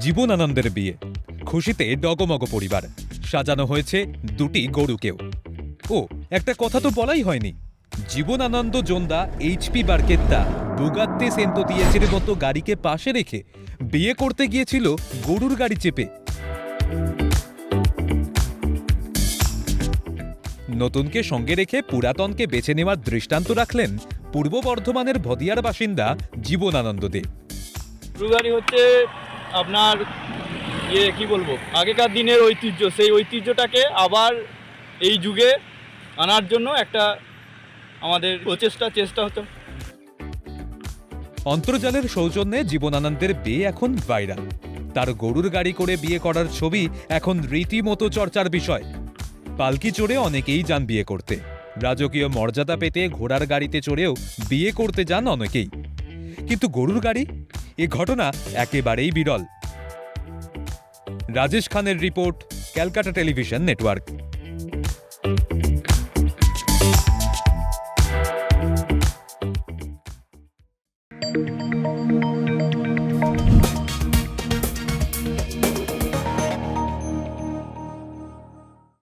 জীবনানন্দের বিয়ে। খুশিতে ডগমগ পরিবার। সাজানো হয়েছে দুটি গরুকেও। ও, একটা কথা তো বলাই হয়নি। জীবনানন্দ জোন্দা এইচপি বার্কেত্তা বুগাত্তে সেন্টোতিয়েচের মতো গাড়িকে পাশে রেখে বিয়ে করতে গিয়েছিল গরুর গাড়ি চেপে। নতুনকে সঙ্গে রেখে পুরাতনকে বেছে নেওয়ার দৃষ্টান্ত রাখলেন পূর্ব বর্ধমানের ভদিয়ার বাসিন্দা জীবনানন্দ দে। গরুগাড়ি হচ্ছে আপনার ইয়ে কি বলব, আগেকার দিনের ঐতিহ্য, সেই ঐতিহ্যটাকে আবার এই যুগে আনার জন্য একটা আমাদের প্রচেষ্টা, চেষ্টা হতো। অন্তর্জালের সৌজন্যে জীবনানন্দের বিয়ে এখন ভাইরাল। তার গরুর গাড়ি করে বিয়ে করার ছবি এখন রীতিমতো চর্চার বিষয়। পালকি চড়ে অনেকেই যান বিয়ে করতে। রাজকীয় মর্যাদা পেতে ঘোড়ার গাড়িতে চড়েও বিয়ে করতে যান অনেকেই। কিন্তু গরুর গাড়ি? এ ঘটনা একেবারেই বিরল। রাজেশ খানের রিপোর্ট ক্যালকাটা টেলিভিশন নেটওয়ার্ক।